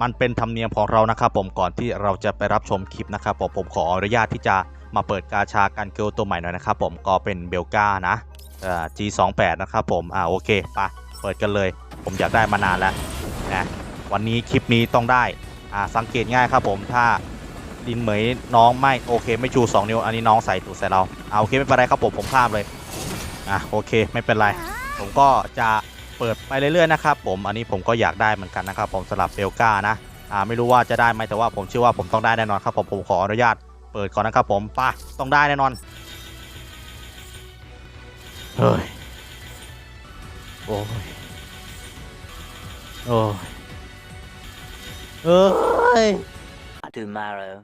มันเป็นธรรมเนียมของเรานะครับผมก่อนที่เราจะไปรับชมคลิปนะครับผมผมขออนุญาตที่จะมาเปิดกาชากันเกลตัวใหม่หน่อยนะครับผมก็เป็นเบลกานะเอ่อ G28 นะครับผมอ่าโอเคไปเปิดกันเลย ผมอยากได้มานานแล้วนะวันนี้คลิปนี้ต้องได้อ่าสังเกตง่ายครับผมถ้าลินเหมยน้องไม่โอเค ไม่ชู 2 นิ้วอันนี้น้องใส่ตูดใส่เราเอาโอเคไม่เป็นไรครับผมผมข้ามเลยอะโอเคไม่เป็นไร ผมก็จะ เปิดไปเรื่อยๆนะครับผมอันนี้ผมก็อยากได้เหมือนกันนะครับผมสำหรับเบลกานะอ่าไม่รู้ว่าจะได้ไหมแต่ว่าผมเชื่อว่าผมต้องได้แน่นอนครับผมผมขออนุญาตเปิดก่อนนะครับผมไป่ะต้องได้แน่นอนเฮ้ยโอ้ยโอ้ยเอ้ย tomorrow.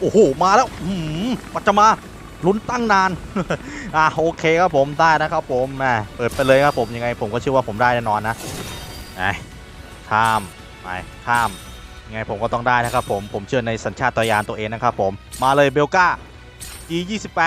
โอ้โห มาแล้วหืมมันจะมาลุ้นตั้งนาน อะโอเคครับผมได้นะครับผมแหมเปิดไปเลยครับผมยังไงผมก็เชื่อว่าผมได้แน่นอนนะไปข้ามไปข้ามยังไงผมก็ต้องได้นะครับผมผมเชื่อในสัญชาตญาณตัวเองนะครับผมมาเลยเบลกา G28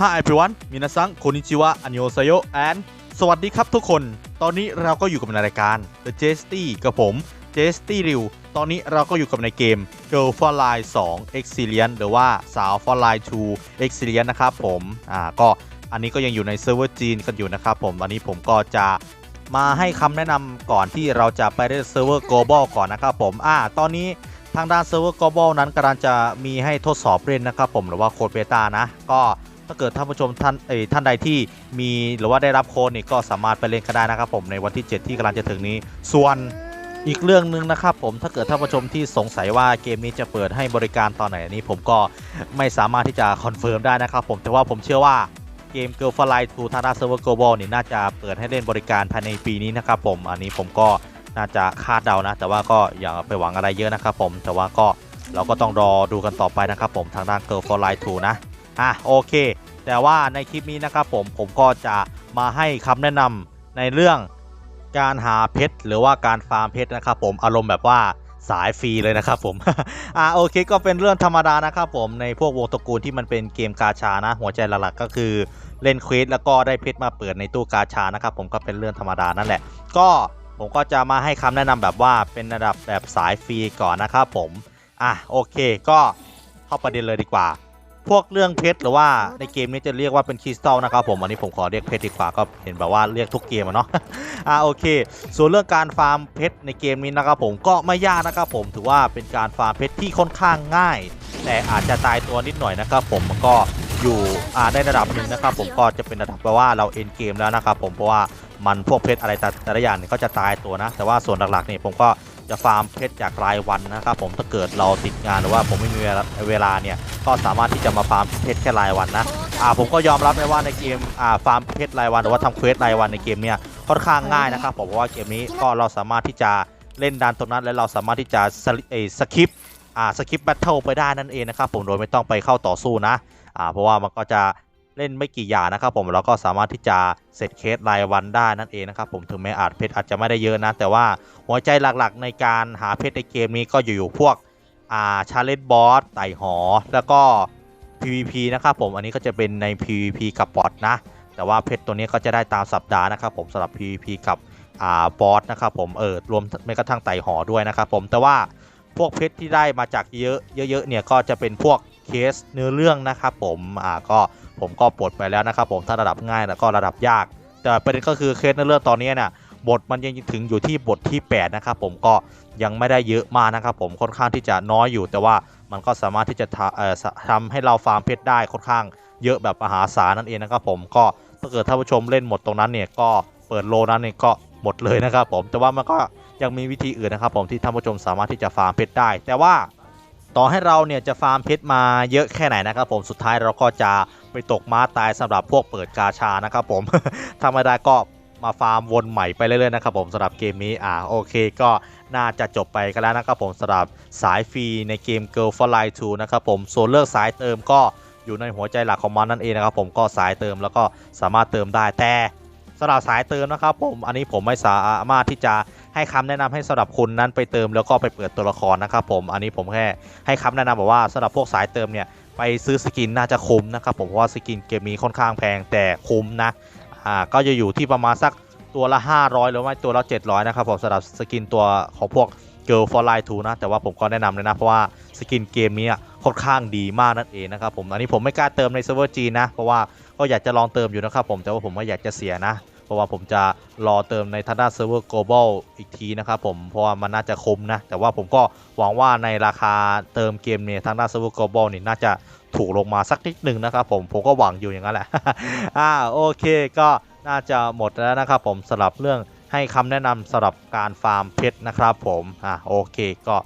Hi everyone มินาซังโคนิชิวะอันโยเซโยแอนสวัสดีครับทุกคน ตอนนี้เราก็อยู่กับในรายการ The j e s t y กับผม j e s t y ริวตอนนี้เราก็อยู่กับในเกม Girl for Line 2 e x i l i a n หรือว่าสาว for Line 2 e x i l i a n นะครับผมอ่าก็อันนี้ก็ยังอยู่ในเซิร์ฟเวอร์จีนกันอยู่นะครับผมตอนนี้ผมก็จะมาให้คำแนะนำก่อนที่เราจะไปเล่นเซิร์ฟเวอร์ global ก่อนนะครับผมอ่าตอนนี้ทางด้านเซิร์ฟเวอร์ global นั้นกำลังจะมีให้ทดสอบเล่นนะครับผมหรือว่าโคดเบต้านะก็ ถ้าเกิดท่านผู้ชมท่านเอ่ยท่านใดที่มีหรือว่าได้รับโค้ดนี่ก็สามารถไปเล่นกันได้นะครับผมในวันที่ 7 ที่กำลังจะถึงนี้ ส่วนอีกเรื่องหนึ่งนะครับผมถ้าเกิดท่านผู้ชมที่สงสัยว่าเกมนี้จะเปิดให้บริการตอนไหนอันนี้ผมก็ไม่สามารถที่จะคอนเฟิร์มได้นะครับผมแต่ว่าผมเชื่อว่าเกม Girl f Life 2ทางด้านเซิร์ฟเวอร์ global นี่น่าจะเปิดให้เล่นบริการภายในปีนี้นะครับผมอันนี้ผมก็น่าจะคาดเดานะ แต่ว่าก็อย่าไปหวังอะไรเยอะนะครับผมแต่ว่าก็เราก็ต้องรอดูกันต่อไปนะครับผมทางด้าน Girl f Life 2นะ อะโอเค แต่ว่าในคลิปนี้นะครับผมผมก็จะมาให้คำแนะนำในเรื่องการหาเพชรหรือว่าการฟาร์มเพชรนะครับผมอารมณ์แบบว่าสายฟรีเลยนะครับผม อ่าโอเคก็เป็นเรื่องธรรมดานะครับผมในพวกวงตระกูลที่มันเป็นเกมกาชานะ หัวใจหลักๆก็คือเล่นเควสแล้วก็ได้เพชรมาเปิดในตู้กาชานะครับผมก็เป็นเรื่องธรรมดานั่นแหละ ก็ผมก็จะมาให้คำแนะนำแบบว่าเป็นระดับแบบสายฟรีก่อนนะครับผม อะโอเคก็เข้าประเด็นเลยดีกว่า พวกเรื่องเพชรหรือว่าในเกมนี้จะเรียกว่าเป็นคริสตัลนะครับผมอันนี้ผมขอเรียกเพชรดีกว่าก็เห็นแบบว่าเรียกทุกเกมอะเนาะอ่าโอเค ส่วนเรื่องการฟาร์มเพชรในเกมนี้นะครับผมก็ไม่ยากนะครับผมถือว่าเป็นการฟาร์มเพชรที่ค่อนข้างง่าย แต่อาจจะตายตัวนิดหน่อยนะครับผมมันก็อยู่อ่าได้ระดับหนึ่งนะครับผมก็จะเป็นระดับแปลว่าเราเอ็นเกมแล้วนะครับผมเพราะว่ามันพวกเพชรอะไรแต่ละอย่างเนี่ยก็จะตายตัวนะ แต่ว่าส่วนหลักๆเนี่ยผมก็ จะฟาร์มเพชรจากรายวันนะครับผมถ้าเกิดเราติดงานหรือว่าผมไม่มีเวลาเนี่ยก็สามารถที่จะมาฟาร์มเพชรแค่รายวันนะอ่าผมก็ยอมรับเลยว่าในเกมอ่าฟาร์มเพชรรายวันหรือว่าทำเควสรายวันในเกมเนี่ยค่อนข้างง่ายนะครับผมเพราะว่าเกมนี้ก็เราสามารถที่จะเล่นดันตรงนั้นและเราสามารถที่จะสลิเอสคิปอ่าสคิปแบทเทิลไปได้นั่นเองนะครับผมโดยไม่ต้องไปเข้าต่อสู้นะอ่าเพราะว่ามันก็จะ เล่นไม่กี่อย่างนะครับผมเราก็สามารถที่จะเสร็จเคสรายวันได้นั่นเองนะครับผมถึงแม้อาจเพชรอาจจะไม่ได้เยอะนะ แต่ว่าหัวใจหลักๆ ในการหาเพชรในเกมนี้ก็อยู่พวกอ่าชาเลนจ์บอสไต่หอ แล้วก็ PVP นะครับผมอันนี้ก็จะเป็นใน PVP กับบอทนะ แต่ว่าเพชรตัวนี้ก็จะได้ตามสัปดาห์นะครับผมสำหรับ PVP กับอ่าบอสนะครับผมเออรวมแม้กระทั่งไต่หอด้วยนะครับผมแต่ว่าพวกเพชรที่ได้มาจากเยอะเยอะๆเนี่ยก็จะเป็นพวกเคสเนื้อเรื่องนะครับผมอ่าก็ ผมก็ปลดไปแล้วนะครับผมถ้าระดับง่ายแล้วก็ระดับยาก แต่ประเด็นก็คือเคสเนื้อเรื่องตอนนี้เนี่ยบทมันยังถึงอยู่ที่บทที่ 8 นะครับผมก็ยังไม่ได้เยอะมากนะครับผมค่อนข้างที่จะน้อยอยู่ แต่ว่ามันก็สามารถที่จะทำเอ่อทำให้เราฟาร์มเพชรได้ค่อนข้างเยอะแบบมหาศาลนั่นเองนะครับผมก็ถ้าเกิดท่านผู้ชมเล่นหมดตรงนั้นเนี่ยก็เปิดโลนั้นเนี่ยก็หมดเลยนะครับผมแต่ว่ามันก็ยังมีวิธีอื่นนะครับผมที่ท่านผู้ชมสามารถที่จะฟาร์มเพชรได้ แต่ว่า ต่อให้เราเนี่ยจะฟาร์มเพชรมาเยอะแค่ไหนนะครับผมสุดท้ายเราก็จะไปตกม้าตายสำหรับพวกเปิดกาชานะครับผมถ้าไมได้ก็มาฟาร์มวนใหม่ไปเรื่อยๆนะครับผมสำหรับเกมนี้อ่าโอเคก็น่าจะจบไปกันแล้วนะครับผมสำหรับสายฟรีในเกม Girl for Life 2นะครับผมส่วนเลือกสายเติมก็อยู่ในหัวใจหลักของมันนั่นเองนะครับผมก็สายเติมแล้วก็สามารถเติมได้แต่ สำหรับสายเติมนะครับผมอันนี้ผมไม่สามารถที่จะให้คำแนะนำให้สำหรับคุณนั้นไปเติมแล้วก็ไปเปิดตัวละครนะครับผมอันนี้ผมแค่ให้คำแนะนำบอกว่าสำหรับพวกสายเติมเนี่ยไปซื้อสกินน่าจะคุ้มนะครับผมเพราะว่าสกินเกมนี้ค่อนข้างแพงแต่คุ้มนะอ่าก็จะอยู่ที่ประมาณสักตัวละ 500 หรือไม่ตัวละ 700 นะครับผมสำหรับสกินตัวของพวก Girl for Life 2นะแต่ว่าผมก็แนะนำเลยนะเพราะว่าสกินเกมนี้ค่อนข้างดีมากนั่นเองนะครับผมอันนี้ผมไม่กล้าเติมในเซิร์ฟเวอร์จีนนะเพราะว่า ก็อยากจะลองเติมอยู่นะครับผมแต่ว่าผมไม่อยากจะเสียนะ เพราะว่าผมจะรอเติมในทางด้านเซิร์ฟเวอร์ global อีกทีนะครับผมเพราะว่ามันน่าจะคุ้มนะ แต่ว่าผมก็หวังว่าในราคาเติมเกมเนี่ยทางด้านเซิร์ฟเวอร์ global นี่น่าจะถูกลงมาสักนิดหนึ่งนะครับผมผมก็หวังอยู่อย่างนั้นแหละอ่าโอเคก็น่าจะหมดแล้วนะครับผมสำหรับเรื่องให้คำแนะนำสำหรับการฟาร์มเพชรนะครับผมอ่าโอเคก็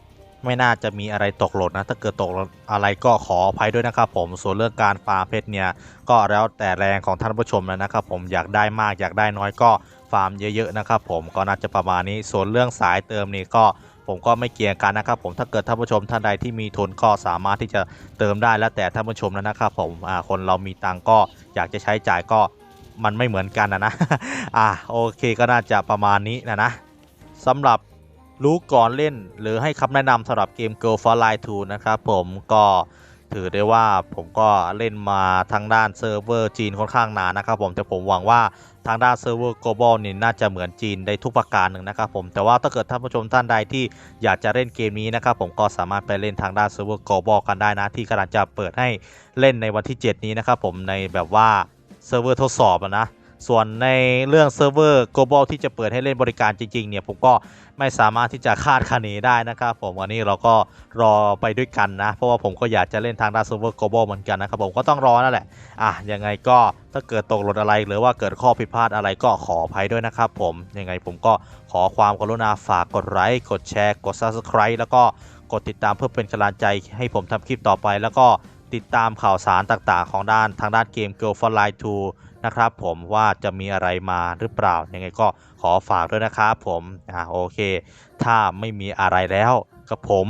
ไม่น่าจะมีอะไรตกหล่นนะ ถ้าเกิดตกอะไรก็ขออภัยด้วยนะครับผมส่วนเรื่องการฟาร์มเพชรเนี่ยก็แล้วแต่แรงของท่านผู้ชมแล้วนะครับผมอยากได้มากอยากได้น้อยก็ฟาร์มเยอะๆนะครับผมก็น่าจะประมาณนี้ส่วนเรื่องสายเติมนี่ก็ผมก็ไม่เกี่ยงกันนะครับผมถ้าเกิดท่านผู้ชมท่านใดที่มีทุนก็สามารถที่จะเติมได้แล้วแต่ท่านผู้ชมแล้วนะครับผมอ่าคนเรามีตังก็อยากจะใช้จ่ายก็มันไม่เหมือนกันนะนะอ่าโอเคก็น่าจะประมาณนี้นะนะสำหรับ รู้ก่อนเล่น หรือให้คำแนะนำสำหรับเกม Girl for Life 2 นะครับผมก็ถือได้ว่าผมก็เล่นมาทางด้านเซิร์ฟเวอร์จีนค่อนข้างนานนะครับผมแต่ผมหวังว่าทางด้านเซิร์ฟเวอร์ global นี่น่าจะเหมือนจีนได้ทุกประการหนึ่งนะครับผมแต่ว่าถ้าเกิดท่านผู้ชมท่านใดที่อยากจะเล่นเกมนี้นะครับผมก็สามารถไปเล่นทางด้านเซิร์ฟเวอร์ global กันได้นะที่กำลังจะเปิดให้เล่นในวันที่ 7 นี้นะครับผมในแบบว่าเซิร์ฟเวอร์ทดสอบนะ ส่วนในเรื่องเซิร์ฟเวอร์ global ที่จะเปิดให้เล่นบริการจริงๆเนี่ยผมก็ไม่สามารถที่จะคาดคะเนได้นะครับผมวันนี้เราก็รอไปด้วยกันนะ เพราะว่าผมก็อยากจะเล่นทางด้านเซิร์ฟเวอร์ global เหมือนกันนะครับผมก็ต้องรอนั่นแหละอะยังไงก็ถ้าเกิดตกหล่นอะไรหรือว่าเกิดข้อผิดพลาดอะไรก็ขออภัยด้วยนะครับผมยังไงผมก็ขอความกรุณาฝากกดไลค์กดแชร์กด subscribe แล้วก็กดติดตามเพื่อเป็นกำลังใจให้ผมทำคลิปต่อไปแล้วก็ ติดตามข่าวสารต่างๆ ของด้านทางด้านเกม Girl for Life 2 นะครับผมว่าจะมีอะไรมาหรือเปล่า ยังไงก็ขอฝากด้วยนะครับผมอ่าโอเค ถ้าไม่มีอะไรแล้วกับผม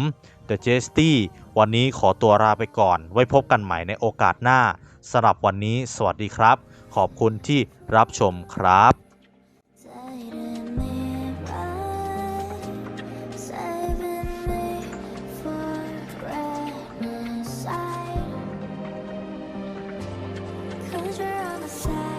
The j e s t y วันนี้ขอตัวลาไปก่อน ไว้พบกันใหม่ในโอกาสหน้าสำหรับวันนี้ สวัสดีครับ ขอบคุณที่รับชมครับ side.